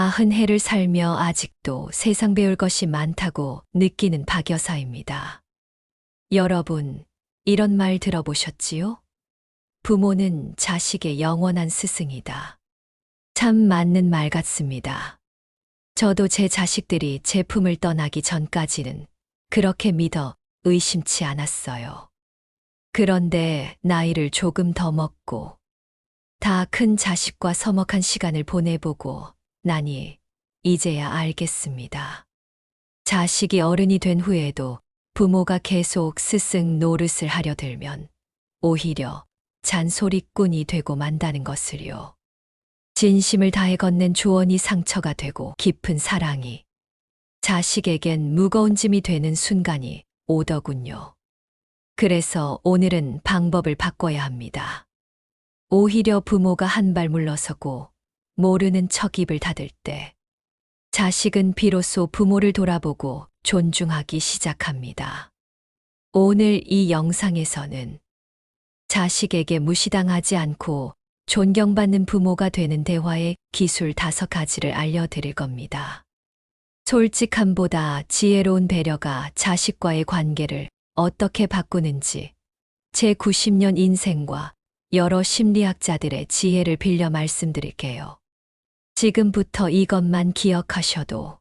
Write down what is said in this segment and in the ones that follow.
아흔 해를 살며 아직도 세상 배울 것이 많다고 느끼는 박 여사입니다. 여러분, 이런 말 들어보셨지요? 부모는 자식의 영원한 스승이다. 참 맞는 말 같습니다. 저도 제 자식들이 제품을 떠나기 전까지는 그렇게 믿어 의심치 않았어요. 그런데 나이를 조금 더 먹고 다 큰 자식과 서먹한 시간을 보내보고 나니 이제야 알겠습니다. 자식이 어른이 된 후에도 부모가 계속 스승 노릇을 하려 들면 오히려 잔소리꾼이 되고 만다는 것을요. 진심을 다해 건넨 조언이 상처가 되고 깊은 사랑이 자식에겐 무거운 짐이 되는 순간이 오더군요. 그래서 오늘은 방법을 바꿔야 합니다. 오히려 부모가 한 발 물러서고 모르는 척 입을 닫을 때 자식은 비로소 부모를 돌아보고 존중하기 시작합니다. 오늘 이 영상에서는 자식에게 무시당하지 않고 존경받는 부모가 되는 대화의 기술 다섯 가지를 알려드릴 겁니다. 솔직함보다 지혜로운 배려가 자식과의 관계를 어떻게 바꾸는지 제 90년 인생과 여러 심리학자들의 지혜를 빌려 말씀드릴게요. 지금부터 이것만 기억하셔도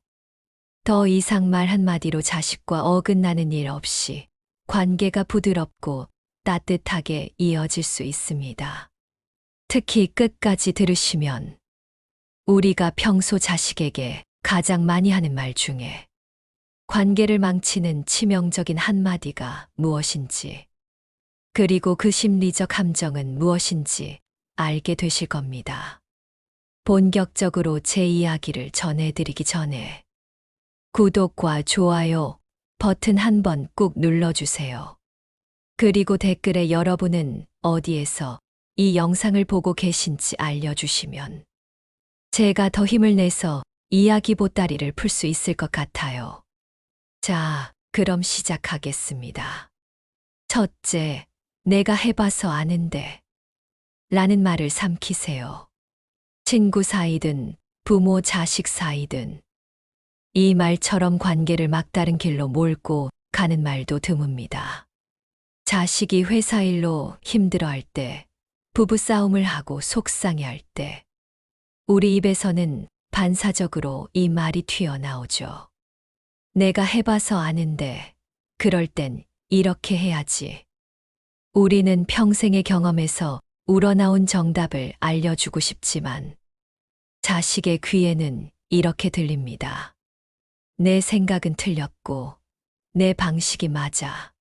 더 이상 말 한마디로 자식과 어긋나는 일 없이 관계가 부드럽고 따뜻하게 이어질 수 있습니다. 특히 끝까지 들으시면 우리가 평소 자식에게 가장 많이 하는 말 중에 관계를 망치는 치명적인 한마디가 무엇인지 그리고 그 심리적 감정은 무엇인지 알게 되실 겁니다. 본격적으로 제 이야기를 전해드리기 전에 구독과 좋아요 버튼 한 번 꾹 눌러주세요. 그리고 댓글에 여러분은 어디에서 이 영상을 보고 계신지 알려주시면 제가 더 힘을 내서 이야기 보따리를 풀 수 있을 것 같아요. 자, 그럼 시작하겠습니다. 첫째, 내가 해봐서 아는데. 라는 말을 삼키세요. 친구 사이든 부모 자식 사이든 이 말처럼 관계를 막다른 길로 몰고 가는 말도 드뭅니다. 자식이 회사 일로 힘들어 할 때, 부부 싸움을 하고 속상해 할 때, 우리 입에서는 반사적으로 이 말이 튀어나오죠. 내가 해봐서 아는데, 그럴 땐 이렇게 해야지. 우리는 평생의 경험에서 우러나온 정답을 알려주고 싶지만, 자식의 귀에는 이렇게 들립니다. 내 생각은 틀렸고, 내 방식이 맞아.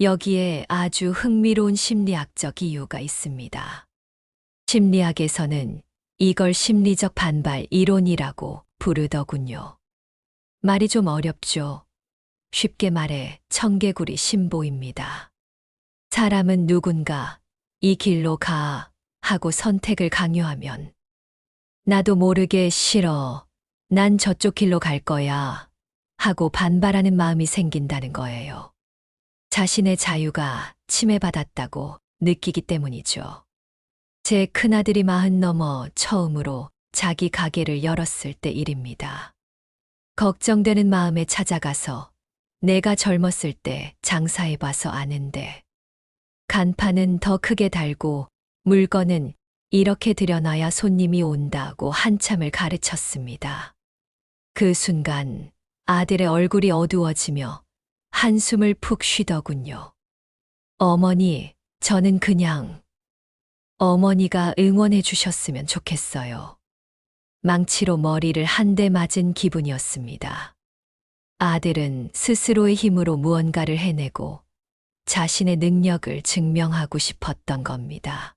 여기에 아주 흥미로운 심리학적 이유가 있습니다. 심리학에서는 이걸 심리적 반발 이론이라고 부르더군요. 말이 좀 어렵죠. 쉽게 말해 청개구리 신보입니다. 사람은 누군가 이 길로 가 하고 선택을 강요하면 나도 모르게 싫어. 난 저쪽 길로 갈 거야. 하고 반발하는 마음이 생긴다는 거예요. 자신의 자유가 침해받았다고 느끼기 때문이죠. 제 큰아들이 마흔 넘어 처음으로 자기 가게를 열었을 때 일입니다. 걱정되는 마음에 찾아가서 내가 젊었을 때 장사해봐서 아는데 간판은 더 크게 달고 물건은 이렇게 들여놔야 손님이 온다고 한참을 가르쳤습니다. 그 순간 아들의 얼굴이 어두워지며 한숨을 푹 쉬더군요. 어머니, 저는 그냥 어머니가 응원해 주셨으면 좋겠어요. 망치로 머리를 한 대 맞은 기분이었습니다. 아들은 스스로의 힘으로 무언가를 해내고 자신의 능력을 증명하고 싶었던 겁니다.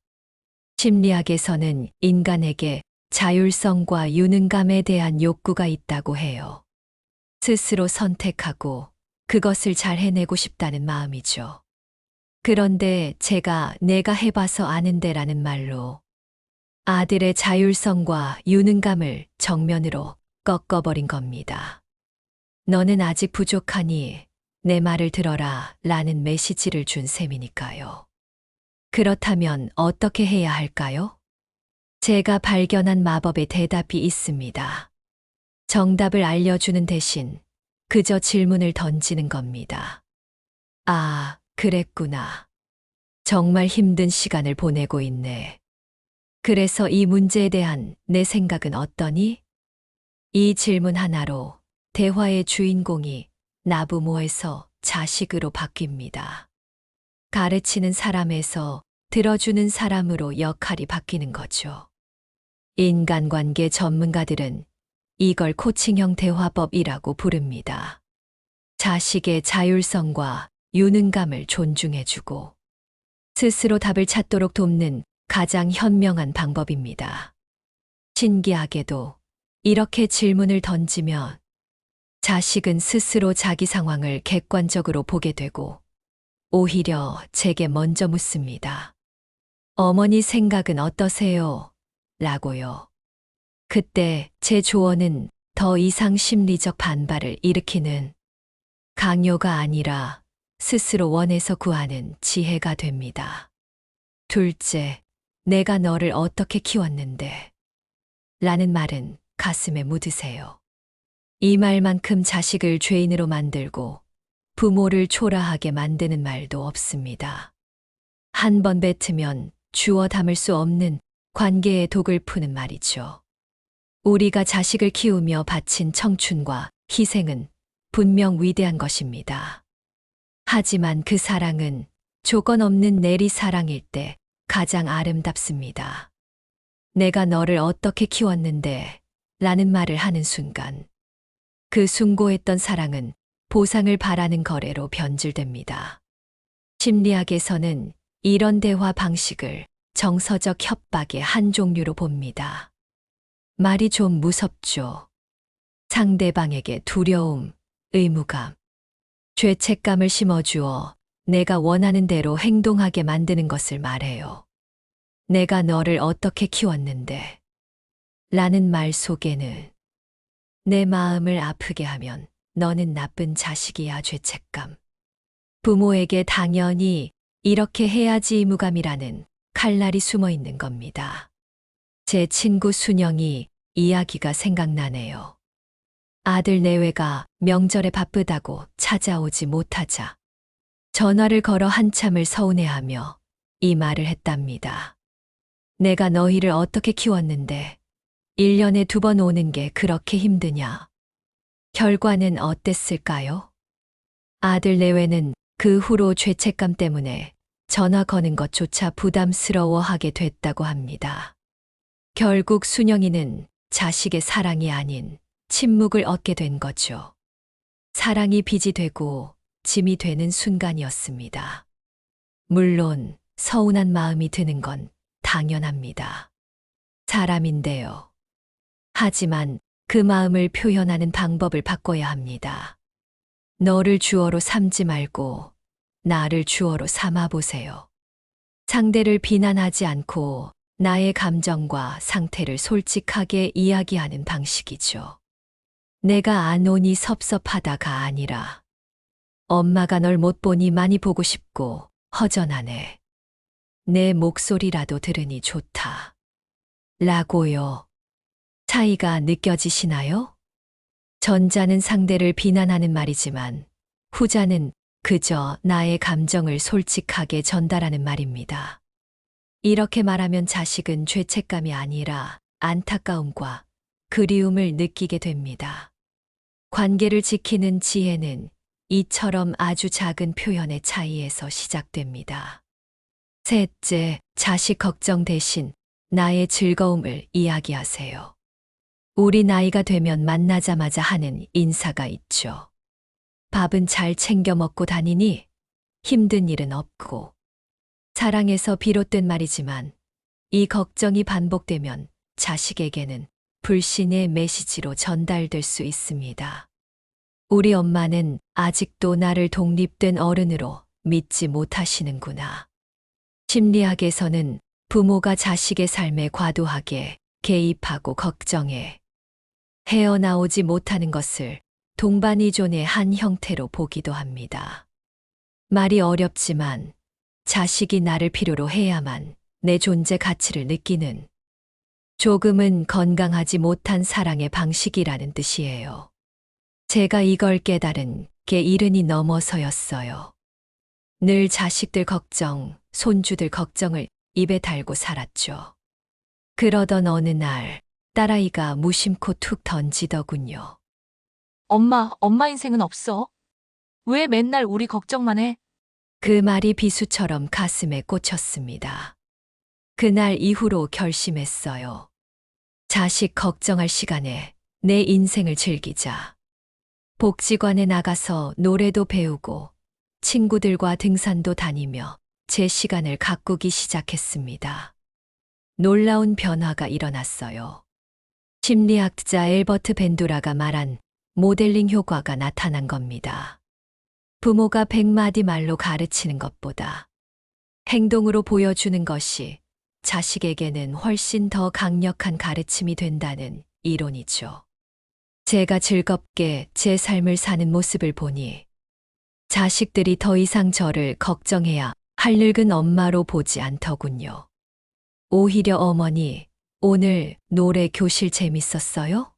심리학에서는 인간에게 자율성과 유능감에 대한 욕구가 있다고 해요. 스스로 선택하고 그것을 잘 해내고 싶다는 마음이죠. 그런데 제가 내가 해봐서 아는데라는 말로 아들의 자율성과 유능감을 정면으로 꺾어버린 겁니다. 너는 아직 부족하니 내 말을 들어라 라는 메시지를 준 셈이니까요. 그렇다면 어떻게 해야 할까요? 제가 발견한 마법의 대답이 있습니다. 정답을 알려주는 대신 그저 질문을 던지는 겁니다. 아, 그랬구나. 정말 힘든 시간을 보내고 있네. 그래서 이 문제에 대한 내 생각은 어떠니? 이 질문 하나로 대화의 주인공이 나부모에서 자식으로 바뀝니다. 가르치는 사람에서 들어주는 사람으로 역할이 바뀌는 거죠. 인간관계 전문가들은 이걸 코칭형 대화법이라고 부릅니다. 자식의 자율성과 유능감을 존중해주고 스스로 답을 찾도록 돕는 가장 현명한 방법입니다. 신기하게도 이렇게 질문을 던지면 자식은 스스로 자기 상황을 객관적으로 보게 되고 오히려 제게 먼저 묻습니다. 어머니 생각은 어떠세요? 라고요. 그때 제 조언은 더 이상 심리적 반발을 일으키는 강요가 아니라 스스로 원해서 구하는 지혜가 됩니다. 둘째, 내가 너를 어떻게 키웠는데? 라는 말은 가슴에 묻으세요. 이 말만큼 자식을 죄인으로 만들고 부모를 초라하게 만드는 말도 없습니다. 한 번 뱉으면 주워 담을 수 없는 관계의 독을 푸는 말이죠. 우리가 자식을 키우며 바친 청춘과 희생은 분명 위대한 것입니다. 하지만 그 사랑은 조건 없는 내리 사랑일 때 가장 아름답습니다. 내가 너를 어떻게 키웠는데 라는 말을 하는 순간 그 숭고했던 사랑은 보상을 바라는 거래로 변질됩니다. 심리학에서는 이런 대화 방식을 정서적 협박의 한 종류로 봅니다. 말이 좀 무섭죠. 상대방에게 두려움, 의무감, 죄책감을 심어주어 내가 원하는 대로 행동하게 만드는 것을 말해요. 내가 너를 어떻게 키웠는데? 라는 말 속에는 내 마음을 아프게 하면 너는 나쁜 자식이야 죄책감. 부모에게 당연히 이렇게 해야지 의무감이라는 칼날이 숨어 있는 겁니다. 제 친구 순영이 이야기가 생각나네요. 아들 내외가 명절에 바쁘다고 찾아오지 못하자 전화를 걸어 한참을 서운해하며 이 말을 했답니다. 내가 너희를 어떻게 키웠는데 1년에 두 번 오는 게 그렇게 힘드냐? 결과는 어땠을까요? 아들 내외는 그 후로 죄책감 때문에 전화 거는 것조차 부담스러워하게 됐다고 합니다. 결국 순영이는 자식의 사랑이 아닌 침묵을 얻게 된 거죠. 사랑이 빚이 되고 짐이 되는 순간이었습니다. 물론 서운한 마음이 드는 건 당연합니다. 사람인데요. 하지만 그 마음을 표현하는 방법을 바꿔야 합니다. 너를 주어로 삼지 말고 나를 주어로 삼아 보세요. 상대를 비난하지 않고 나의 감정과 상태를 솔직하게 이야기하는 방식이죠. 내가 안 오니 섭섭하다가 아니라 엄마가 널 못 보니 많이 보고 싶고 허전하네. 내 목소리라도 들으니 좋다. 라고요. 차이가 느껴지시나요? 전자는 상대를 비난하는 말이지만 후자는 그저 나의 감정을 솔직하게 전달하는 말입니다. 이렇게 말하면 자식은 죄책감이 아니라 안타까움과 그리움을 느끼게 됩니다. 관계를 지키는 지혜는 이처럼 아주 작은 표현의 차이에서 시작됩니다. 셋째, 자식 걱정 대신 나의 즐거움을 이야기하세요. 우리 나이가 되면 만나자마자 하는 인사가 있죠. 밥은 잘 챙겨 먹고 다니니 힘든 일은 없고. 사랑에서 비롯된 말이지만 이 걱정이 반복되면 자식에게는 불신의 메시지로 전달될 수 있습니다. 우리 엄마는 아직도 나를 독립된 어른으로 믿지 못하시는구나. 심리학에서는 부모가 자식의 삶에 과도하게 개입하고 걱정해 헤어나오지 못하는 것을 동반이존의 한 형태로 보기도 합니다. 말이 어렵지만 자식이 나를 필요로 해야만 내 존재 가치를 느끼는 조금은 건강하지 못한 사랑의 방식이라는 뜻이에요. 제가 이걸 깨달은 게 이른이 넘어서였어요. 늘 자식들 걱정, 손주들 걱정을 입에 달고 살았죠. 그러던 어느 날, 딸아이가 무심코 툭 던지더군요. 엄마, 엄마 인생은 없어. 왜 맨날 우리 걱정만 해? 그 말이 비수처럼 가슴에 꽂혔습니다. 그날 이후로 결심했어요. 자식 걱정할 시간에 내 인생을 즐기자. 복지관에 나가서 노래도 배우고 친구들과 등산도 다니며 제 시간을 가꾸기 시작했습니다. 놀라운 변화가 일어났어요. 심리학자 엘버트 벤두라가 말한 모델링 효과가 나타난 겁니다. 부모가 백마디 말로 가르치는 것보다 행동으로 보여주는 것이 자식에게는 훨씬 더 강력한 가르침이 된다는 이론이죠. 제가 즐겁게 제 삶을 사는 모습을 보니 자식들이 더 이상 저를 걱정해야 할 늙은 엄마로 보지 않더군요. 오히려 어머니, 오늘 노래 교실 재밌었어요?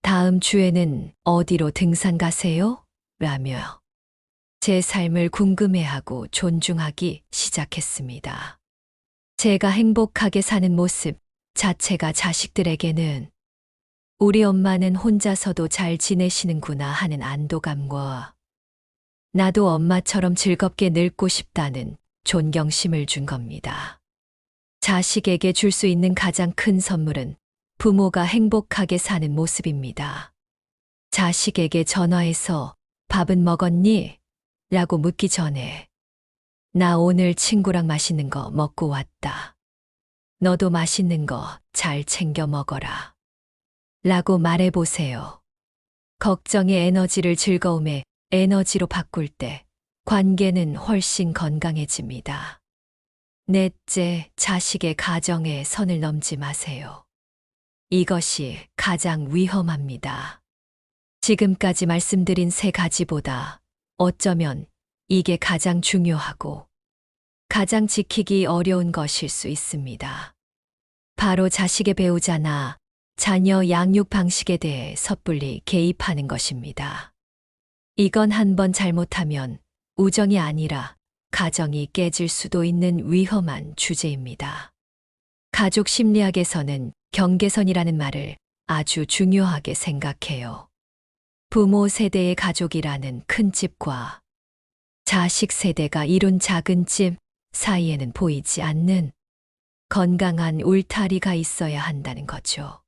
다음 주에는 어디로 등산 가세요? 라며 제 삶을 궁금해하고 존중하기 시작했습니다. 제가 행복하게 사는 모습 자체가 자식들에게는 우리 엄마는 혼자서도 잘 지내시는구나 하는 안도감과 나도 엄마처럼 즐겁게 늙고 싶다는 존경심을 준 겁니다. 자식에게 줄 수 있는 가장 큰 선물은 부모가 행복하게 사는 모습입니다. 자식에게 전화해서 밥은 먹었니? 라고 묻기 전에 나 오늘 친구랑 맛있는 거 먹고 왔다. 너도 맛있는 거 잘 챙겨 먹어라. 라고 말해보세요. 걱정의 에너지를 즐거움의 에너지로 바꿀 때 관계는 훨씬 건강해집니다. 넷째, 자식의 가정에 선을 넘지 마세요. 이것이 가장 위험합니다. 지금까지 말씀드린 세 가지보다 어쩌면 이게 가장 중요하고 가장 지키기 어려운 것일 수 있습니다. 바로 자식의 배우자나 자녀 양육 방식에 대해 섣불리 개입하는 것입니다. 이건 한 번 잘못하면 우정이 아니라 가정이 깨질 수도 있는 위험한 주제입니다. 가족 심리학에서는 경계선이라는 말을 아주 중요하게 생각해요. 부모 세대의 가족이라는 큰 집과 자식 세대가 이룬 작은 집 사이에는 보이지 않는 건강한 울타리가 있어야 한다는 거죠.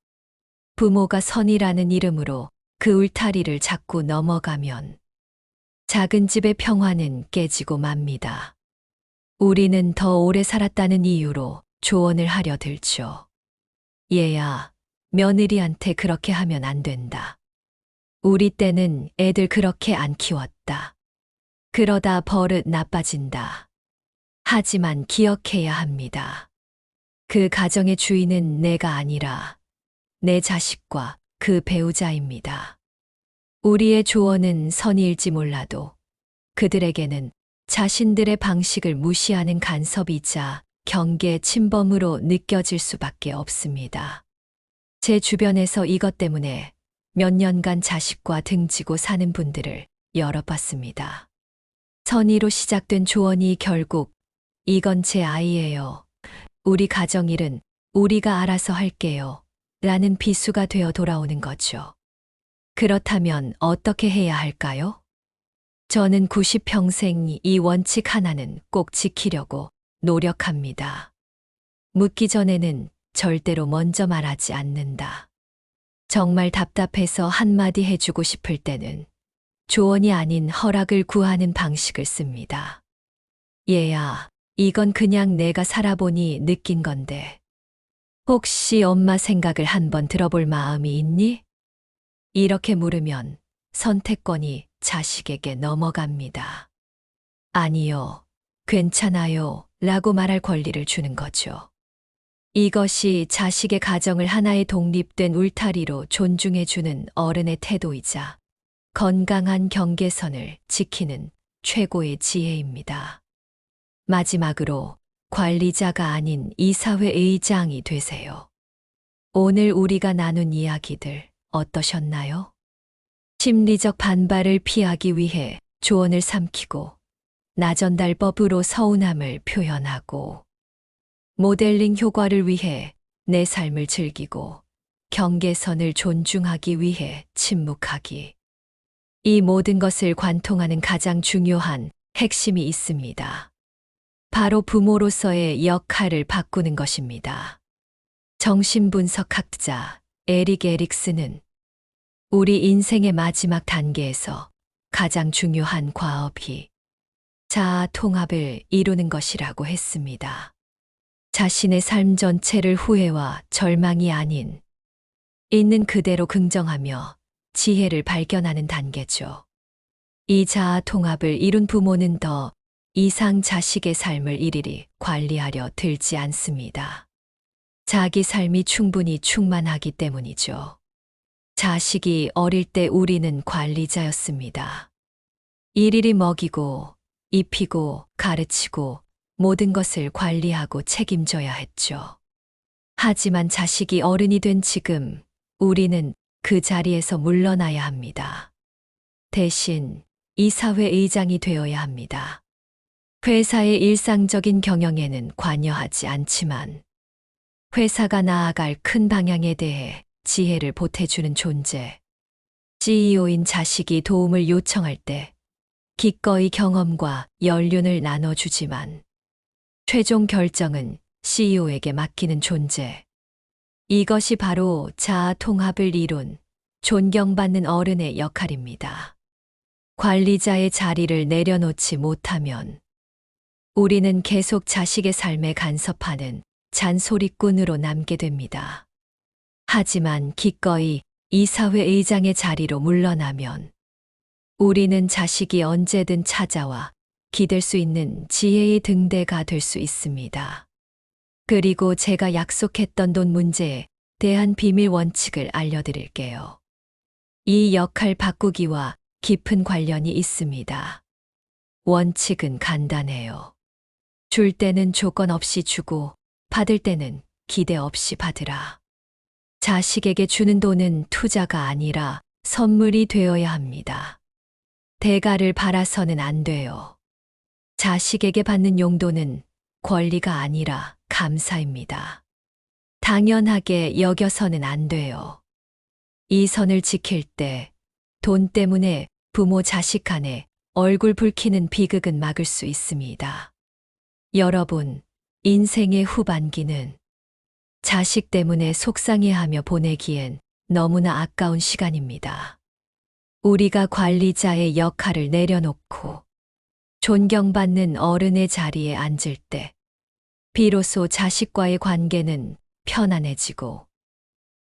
부모가 선이라는 이름으로 그 울타리를 자꾸 넘어가면 작은 집의 평화는 깨지고 맙니다. 우리는 더 오래 살았다는 이유로 조언을 하려 들죠. 얘야, 며느리한테 그렇게 하면 안 된다. 우리 때는 애들 그렇게 안 키웠다. 그러다 버릇 나빠진다. 하지만 기억해야 합니다. 그 가정의 주인은 내가 아니라 내 자식과 그 배우자입니다. 우리의 조언은 선의일지 몰라도 그들에게는 자신들의 방식을 무시하는 간섭이자 경계 침범으로 느껴질 수밖에 없습니다. 제 주변에서 이것 때문에 몇 년간 자식과 등지고 사는 분들을 열어봤습니다. 선의로 시작된 조언이 결국 이건 제 아이예요. 우리 가정 일은 우리가 알아서 할게요. 라는 비수가 되어 돌아오는 거죠. 그렇다면 어떻게 해야 할까요? 저는 90평생 이 원칙 하나는 꼭 지키려고 노력합니다. 묻기 전에는 절대로 먼저 말하지 않는다. 정말 답답해서 한마디 해주고 싶을 때는 조언이 아닌 허락을 구하는 방식을 씁니다. 얘야, 이건 그냥 내가 살아보니 느낀 건데. 혹시 엄마 생각을 한번 들어볼 마음이 있니? 이렇게 물으면 선택권이 자식에게 넘어갑니다. 아니요, 괜찮아요, 라고 말할 권리를 주는 거죠. 이것이 자식의 가정을 하나의 독립된 울타리로 존중해주는 어른의 태도이자 건강한 경계선을 지키는 최고의 지혜입니다. 마지막으로 관리자가 아닌 이사회 의장이 되세요. 오늘 우리가 나눈 이야기들 어떠셨나요? 심리적 반발을 피하기 위해 조언을 삼키고 나전달법으로 서운함을 표현하고 모델링 효과를 위해 내 삶을 즐기고 경계선을 존중하기 위해 침묵하기. 이 모든 것을 관통하는 가장 중요한 핵심이 있습니다. 바로 부모로서의 역할을 바꾸는 것입니다. 정신분석학자 에릭 에릭스는 우리 인생의 마지막 단계에서 가장 중요한 과업이 자아 통합을 이루는 것이라고 했습니다. 자신의 삶 전체를 후회와 절망이 아닌 있는 그대로 긍정하며 지혜를 발견하는 단계죠. 이 자아 통합을 이룬 부모는 더 이상 자식의 삶을 일일이 관리하려 들지 않습니다. 자기 삶이 충분히 충만하기 때문이죠. 자식이 어릴 때 우리는 관리자였습니다. 일일이 먹이고, 입히고, 가르치고, 모든 것을 관리하고 책임져야 했죠. 하지만 자식이 어른이 된 지금, 우리는 그 자리에서 물러나야 합니다. 대신 이사회 의장이 되어야 합니다. 회사의 일상적인 경영에는 관여하지 않지만 회사가 나아갈 큰 방향에 대해 지혜를 보태주는 존재. CEO인 자식이 도움을 요청할 때 기꺼이 경험과 연륜을 나눠주지만 최종 결정은 CEO에게 맡기는 존재. 이것이 바로 자아 통합을 이룬 존경받는 어른의 역할입니다. 관리자의 자리를 내려놓지 못하면 우리는 계속 자식의 삶에 간섭하는 잔소리꾼으로 남게 됩니다. 하지만 기꺼이 이사회 의장의 자리로 물러나면 우리는 자식이 언제든 찾아와 기댈 수 있는 지혜의 등대가 될 수 있습니다. 그리고 제가 약속했던 돈 문제에 대한 비밀 원칙을 알려드릴게요. 이 역할 바꾸기와 깊은 관련이 있습니다. 원칙은 간단해요. 줄 때는 조건 없이 주고 받을 때는 기대 없이 받으라. 자식에게 주는 돈은 투자가 아니라 선물이 되어야 합니다. 대가를 바라서는 안 돼요. 자식에게 받는 용도는 권리가 아니라 감사입니다. 당연하게 여겨서는 안 돼요. 이 선을 지킬 때 돈 때문에 부모 자식 간에 얼굴 붉히는 비극은 막을 수 있습니다. 여러분, 인생의 후반기는 자식 때문에 속상해하며 보내기엔 너무나 아까운 시간입니다. 우리가 관리자의 역할을 내려놓고 존경받는 어른의 자리에 앉을 때 비로소 자식과의 관계는 편안해지고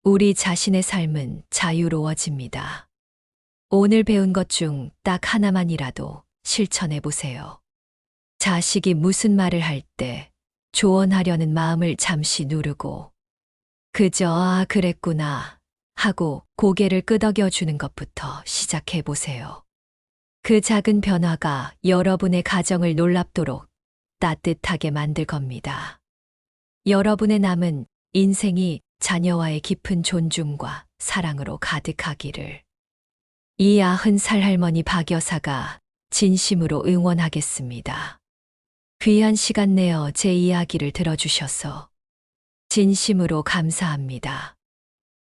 우리 자신의 삶은 자유로워집니다. 오늘 배운 것 중 딱 하나만이라도 실천해 보세요. 자식이 무슨 말을 할때 조언하려는 마음을 잠시 누르고 그저 아 그랬구나 하고 고개를 끄덕여 주는 것부터 시작해 보세요. 그 작은 변화가 여러분의 가정을 놀랍도록 따뜻하게 만들 겁니다. 여러분의 남은 인생이 자녀와의 깊은 존중과 사랑으로 가득하기를. 이 아흔 살 할머니 박 여사가 진심으로 응원하겠습니다. 귀한 시간 내어 제 이야기를 들어주셔서 진심으로 감사합니다.